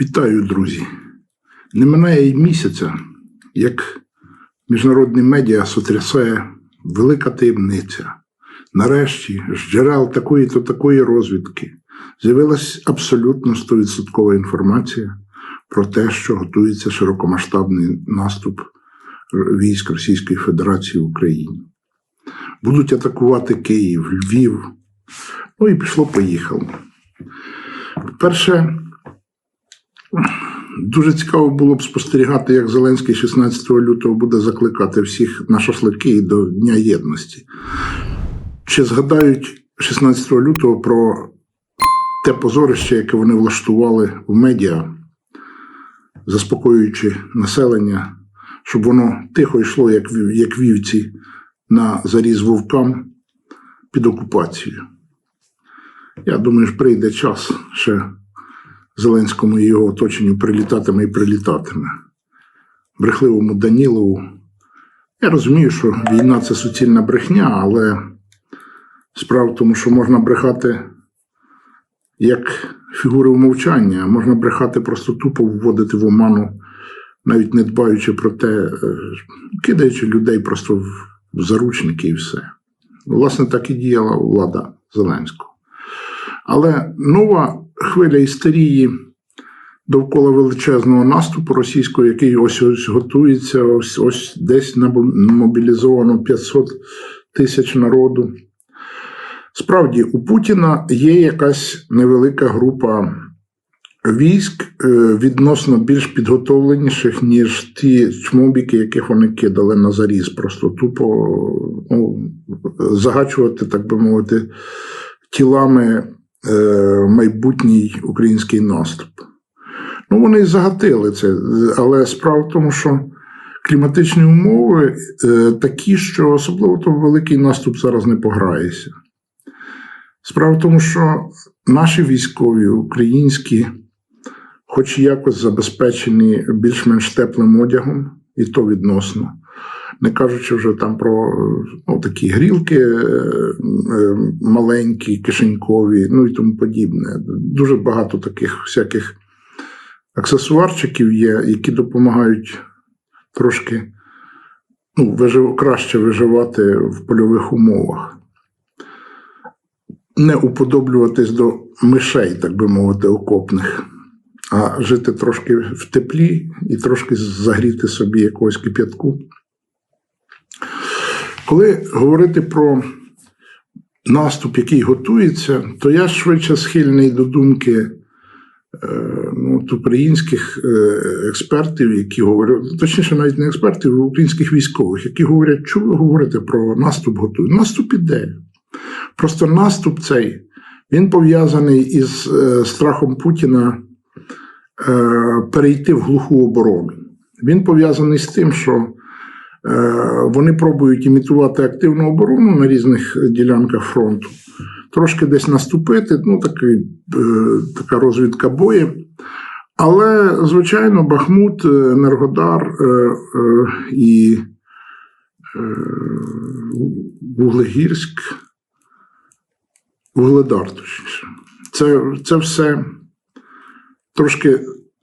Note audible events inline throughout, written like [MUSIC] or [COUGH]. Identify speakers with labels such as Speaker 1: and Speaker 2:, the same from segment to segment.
Speaker 1: Вітаю, друзі! Не минає й місяця, як міжнародні медіа сотрясає велика таємниця. Нарешті з джерел такої то такої розвідки з'явилась абсолютно 100% інформація про те, що готується широкомасштабний наступ військ Російської Федерації в Україні. Будуть атакувати Київ, Львів. Ну і пішло-поїхало. Перше, Дуже цікаво було б спостерігати, як Зеленський 16 лютого буде закликати всіх на шашлики до Дня Єдності. Чи згадають 16 лютого про те позорище, яке вони влаштували в медіа, заспокоюючи населення, щоб воно тихо йшло, як, як вівці на заріз вовкам під окупацією. Я думаю, що прийде час ще Зеленському і його оточенню прилітатиме і прилітатиме. Брехливому Данілову. Я розумію, що війна це суцільна брехня, але справа в тому, що можна брехати як фігури умовчання, можна брехати просто тупо вводити в оману, навіть не дбаючи про те, е, кидаючи людей просто в заручники і все. Власне, так і діяла влада Зеленського. Але нова хвиля істерії довкола величезного наступу російського, який ось ось готується, ось ось десь мобілізовано 500 тисяч народу. Справді, у Путіна є якась невелика група військ е, відносно більш підготовленіших, ніж ті чмобіки, яких вони кидали на заріз. Просто тупо ну, загачувати, так би мовити, тілами майбутній український наступ. Ну, вони загатили це, але справа в тому, що кліматичні умови е, такі, що особливо то великий наступ зараз не пограєшся. Справа в тому, що наші військові, українські, хоч якось забезпечені більш-менш теплим одягом, і то відносно. Не кажучи вже там про ну, такі грілки е, е, маленькі, кишенькові, ну і тому подібне. Дуже багато таких всяких аксесуарчиків є, які допомагають трошки ну, вижив, краще виживати в польових умовах. Не уподоблюватись до мишей, так би мовити, окопних, а жити трошки в теплі і трошки загріти собі якогось кип'ятку. Коли говорити про наступ, який готується, то я швидше схильний до думки е, ну, українських е, експертів, які говорять, точніше, навіть не експертів, а українських військових, які говорять, що ви говорите про наступ готує. Наступ іде. Просто наступ цей він пов'язаний із е, страхом Путіна перейти в глуху оборону. Він пов'язаний з тим, що вони пробують імітувати активну оборону на різних ділянках фронту, трошки десь наступити, ну такий, е, така розвідка бою. Але, звичайно, Бахмут, е, Енергодар е, е, і е, Вуглегірськ, Вугледар, точніше. Це, це все трошки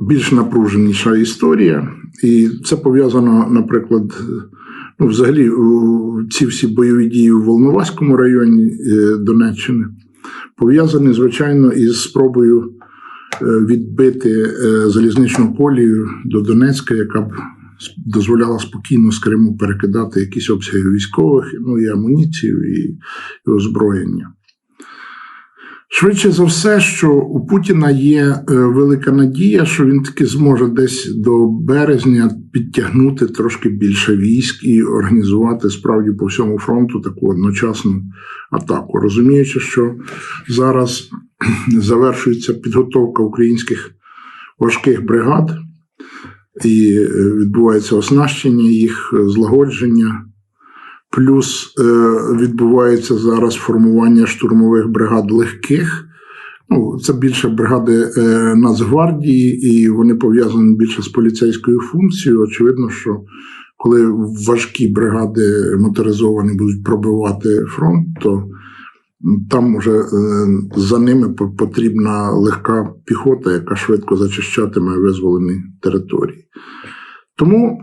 Speaker 1: більш напруженіша історія, і це пов'язано, наприклад, ну, взагалі, ці всі бойові дії у Волноваському районі е, Донеччини пов'язані, звичайно, із спробою е, відбити е, залізничну колію до Донецька, яка б дозволяла спокійно з Криму перекидати якісь обсяги військових, ну і амуніцію, і, і озброєння. Швидше за все, що у Путіна є е, велика надія, що він таки зможе десь до березня підтягнути трошки більше військ і організувати справді по всьому фронту таку одночасну атаку. Розуміючи, що зараз [CLEARS THROAT] завершується підготовка українських важких бригад, і е, відбувається оснащення їх, злагодження. Плюс е, відбувається зараз формування штурмових бригад легких. Ну, це більше бригади е, Нацгвардії, і вони пов'язані більше з поліцейською функцією. Очевидно, що коли важкі бригади моторизовані будуть пробивати фронт, то там вже е, за ними потрібна легка піхота, яка швидко зачищатиме визволені території. Тому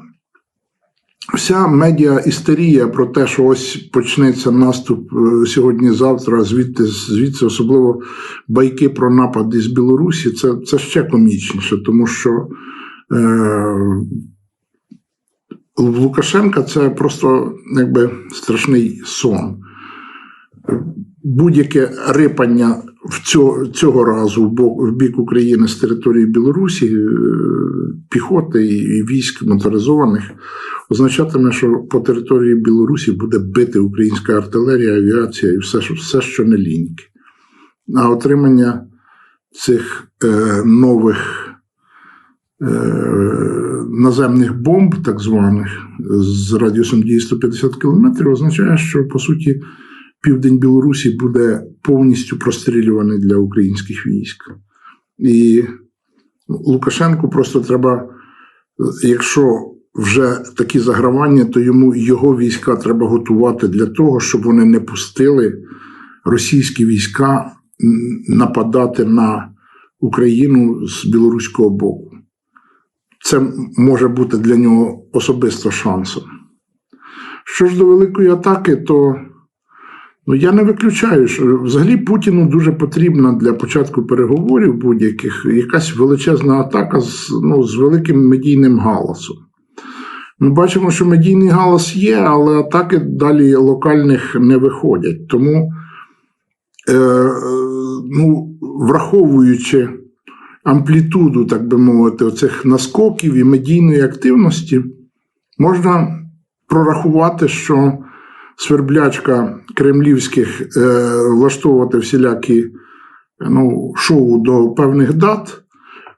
Speaker 1: вся медіа істерія про те, що ось почнеться наступ е, сьогодні-завтра, звідти, звідси особливо байки про напади з Білорусі, це, це ще комічніше, тому що е, в Лукашенка це просто якби страшний сон. Будь-яке рипання в цього, цього разу в бок в бік України з території Білорусі, е, піхоти і, військ моторизованих, означатиме, що по території Білорусі буде бити українська артилерія, авіація і все, все що не ліньки. А отримання цих е, нових е, наземних бомб, так званих, з радіусом дії 150 км, означає, що по суті південь Білорусі буде повністю прострілюваний для українських військ. І Лукашенку просто треба, якщо вже такі загравання, то йому його війська треба готувати для того, щоб вони не пустили російські війська нападати на Україну з білоруського боку. Це може бути для нього особисто шансом. Що ж до великої атаки, то ну, я не виключаю, що взагалі Путіну дуже потрібна для початку переговорів будь-яких якась величезна атака з, ну, з великим медійним галасом. Ми бачимо, що медійний галас є, але атаки далі локальних не виходять. Тому, е, ну, враховуючи амплітуду, так би мовити, оцих наскоків і медійної активності, можна прорахувати, що сверблячка кремлівських е, влаштовувати всілякі ну, шоу до певних дат,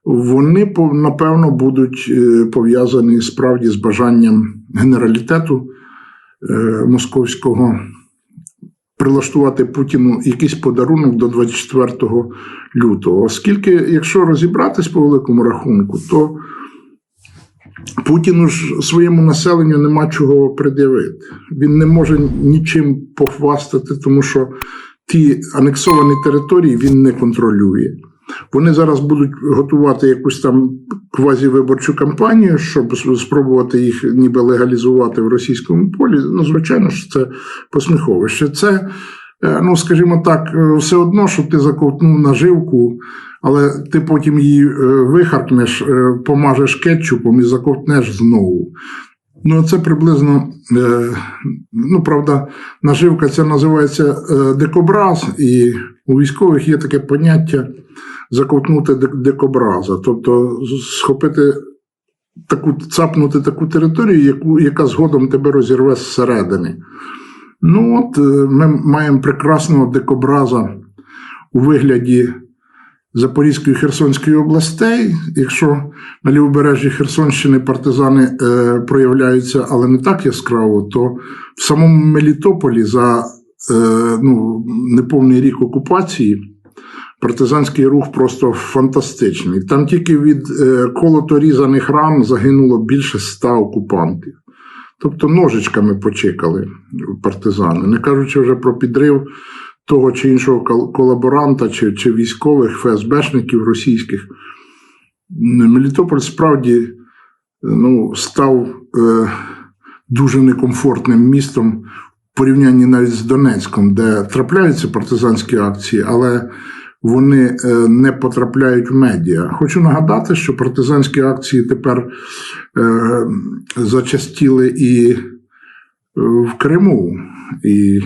Speaker 1: вони напевно будуть е, пов'язані справді з бажанням генералітету е, московського прилаштувати Путіну якийсь подарунок до 24 лютого. Оскільки, якщо розібратись по великому рахунку, то Путіну ж своєму населенню нема чого пред'явити. Він не може нічим похвастати, тому що ті анексовані території він не контролює. Вони зараз будуть готувати якусь там квазівиборчу кампанію, щоб спробувати їх ніби легалізувати в російському полі. Ну, звичайно ж, це посміховище. Це, е, ну скажімо так, е, все одно, що ти заковтнув наживку, але ти потім її е, вихаркнеш, е, помажеш кетчупом і заковтнеш знову. Ну, це приблизно, е, ну, правда, наживка це називається дикобраз, і у військових є таке поняття заковтнути дик- дикобраза, тобто схопити таку, цапнути таку територію, яку, яка згодом тебе розірве зсередини. Ну, от ми маємо прекрасного дикобраза у вигляді Запорізької і Херсонської областей. Якщо на лівобережжі Херсонщини партизани е, проявляються, але не так яскраво, то в самому Мелітополі за е, ну, неповний рік окупації партизанський рух просто фантастичний. Там тільки від е, колото різаних ран загинуло більше ста окупантів. Тобто ножичками почекали партизани, не кажучи вже про підрив того чи іншого колаборанта чи, чи військових ФСБшників російських. Мелітополь справді ну, став е, дуже некомфортним містом в порівнянні навіть з Донецьком, де трапляються партизанські акції, але вони е, не потрапляють в медіа. Хочу нагадати, що партизанські акції тепер е, зачастіли і в Криму. І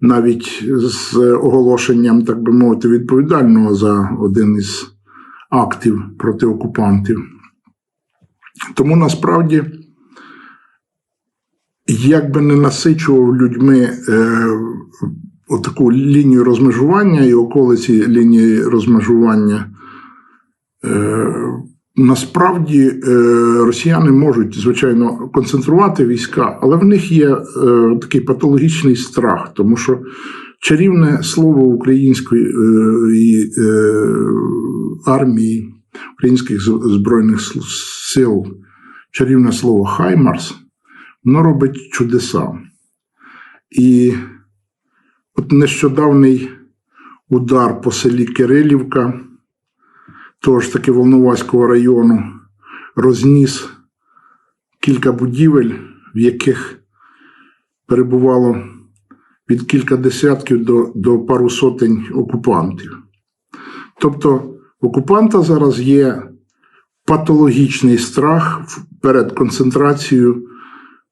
Speaker 1: навіть з оголошенням, так би мовити, відповідального за один із актів проти окупантів. Тому насправді, як би не насичував людьми е, отаку лінію розмежування і околиці лінії розмежування, е, насправді е, росіяни можуть, звичайно, концентрувати війська, але в них є е, такий патологічний страх, тому що чарівне слово української е, армії, українських збройних сил, чарівне слово Хаймарс, воно робить чудеса. І От нещодавний удар по селі Кирилівка, того ж таки Волноваського району, розніс кілька будівель, в яких перебувало від кілька десятків до, до пару сотень окупантів. Тобто, окупанта зараз є патологічний страх перед концентрацією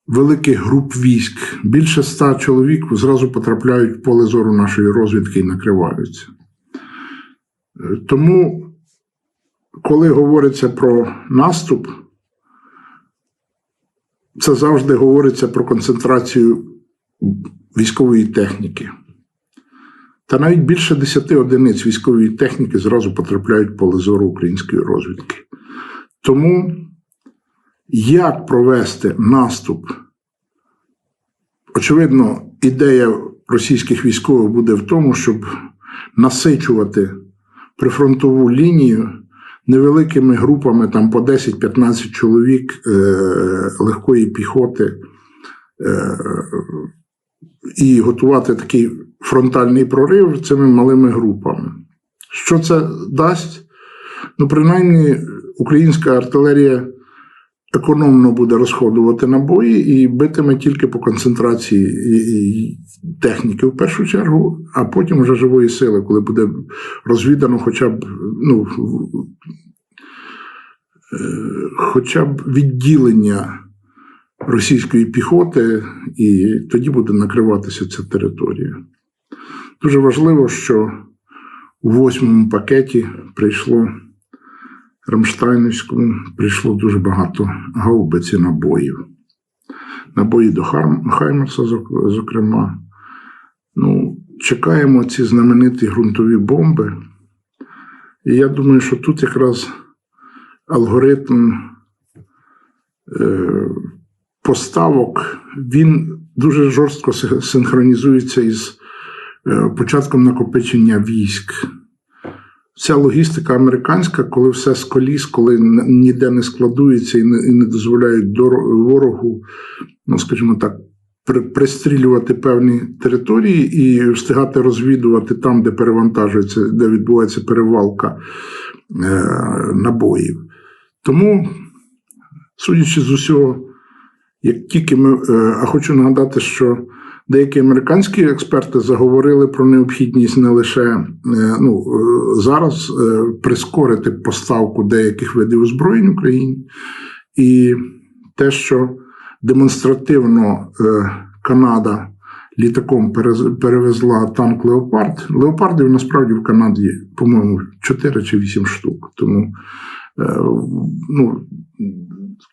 Speaker 1: великих груп військ. Більше ста чоловік зразу потрапляють в поле зору нашої розвідки і накриваються. Е, Тому, коли говориться про наступ, це завжди говориться про концентрацію військової техніки. Та навіть більше 10 одиниць військової техніки зразу потрапляють в поле зору української розвідки. Тому як провести наступ? Очевидно, ідея російських військових буде в тому, щоб насичувати прифронтову лінію невеликими групами там по 10-15 чоловік е, легкої піхоти е, і готувати такий фронтальний прорив цими малими групами. Що це дасть? Ну, принаймні, українська артилерія економно буде розходувати набої і битиме тільки по концентрації техніки в першу чергу, а потім вже живої сили, коли буде розвідано хоча б ну, е, хоча б відділення російської піхоти, і тоді буде накриватися ця територія. Дуже важливо, що у восьмому пакеті прийшло Рамштайнівському прийшло дуже багато гаубиць і набоїв. Набої до Хаймерса, зокрема. Ну, чекаємо ці знамениті ґрунтові бомби. І я думаю, що тут якраз алгоритм е, поставок він дуже жорстко синхронізується із е, початком накопичення військ. Вся логістика американська, коли все з коліс, коли ніде не складується і не, і не дозволяють ворогу, ну скажімо так, при, пристрілювати певні території і встигати розвідувати там, де перевантажується, де відбувається перевалка е, набоїв. Тому, судячи з усього, як тільки ми, е, а хочу нагадати, що деякі американські експерти заговорили про необхідність не лише е, ну, е, зараз е, прискорити поставку деяких видів озброєнь Україні, і те, що демонстративно Канада літаком перевезла танк Леопард. Леопардів насправді в Канаді, по-моєму, 4 чи 8 штук. Тому ну,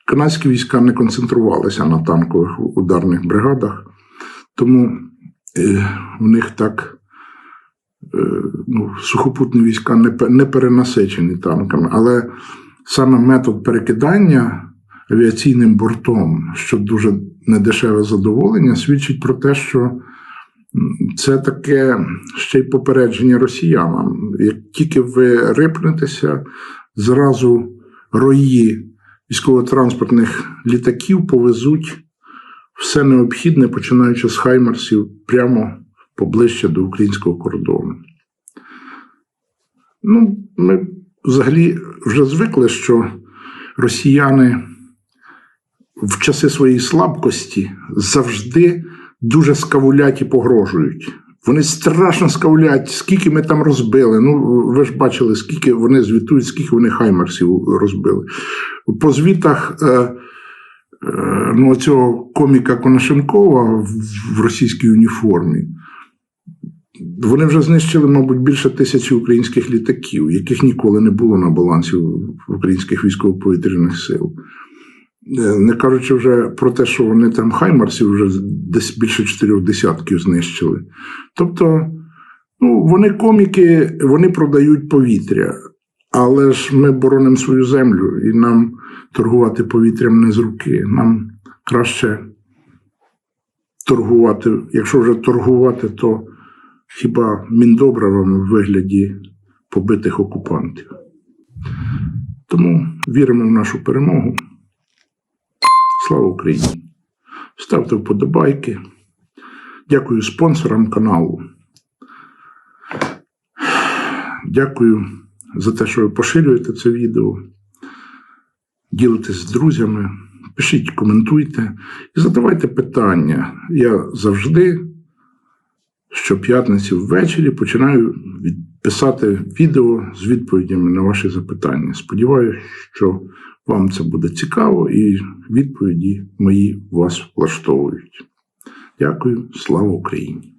Speaker 1: канадські війська не концентрувалися на танкових ударних бригадах, тому е, в них так е, ну, сухопутні війська не, не перенасичені танками. Але саме метод перекидання авіаційним бортом, що дуже недешеве задоволення, свідчить про те, що це таке ще й попередження росіянам. Як тільки ви рипнетеся, зразу рої військово-транспортних літаків повезуть все необхідне, починаючи з Хаймерсів, прямо поближче до українського кордону. Ну, ми взагалі вже звикли, що росіяни в часи своєї слабкості завжди дуже скавулять і погрожують. Вони страшно скавлять, скільки ми там розбили. Ну, ви ж бачили, скільки вони звітують, скільки вони хаймерсів розбили. По звітах е, ну, цього коміка Конашенкова в, в російській уніформі. Вони вже знищили, мабуть, більше тисячі українських літаків, яких ніколи не було на балансі українських військово-повітряних сил. Е, Не кажучи вже про те, що вони там Хаймарсів вже десь більше чотирьох десятків знищили. Тобто, ну, вони коміки, вони продають повітря, але ж ми боронимо свою землю, і нам торгувати повітрям не з руки. Нам краще торгувати, якщо вже торгувати, то хіба міндобривами в вигляді побитих окупантів. Тому віримо в нашу перемогу. Слава Україні! Ставте вподобайки. Дякую спонсорам каналу. Дякую за те, що ви поширюєте це відео, ділитесь з друзями, пишіть, коментуйте і задавайте питання. Я завжди щоп'ятниці ввечері починаю писати відео з відповідями на ваші запитання. Сподіваюся, що вам це буде цікаво і відповіді мої вас влаштовують. Дякую, слава Україні!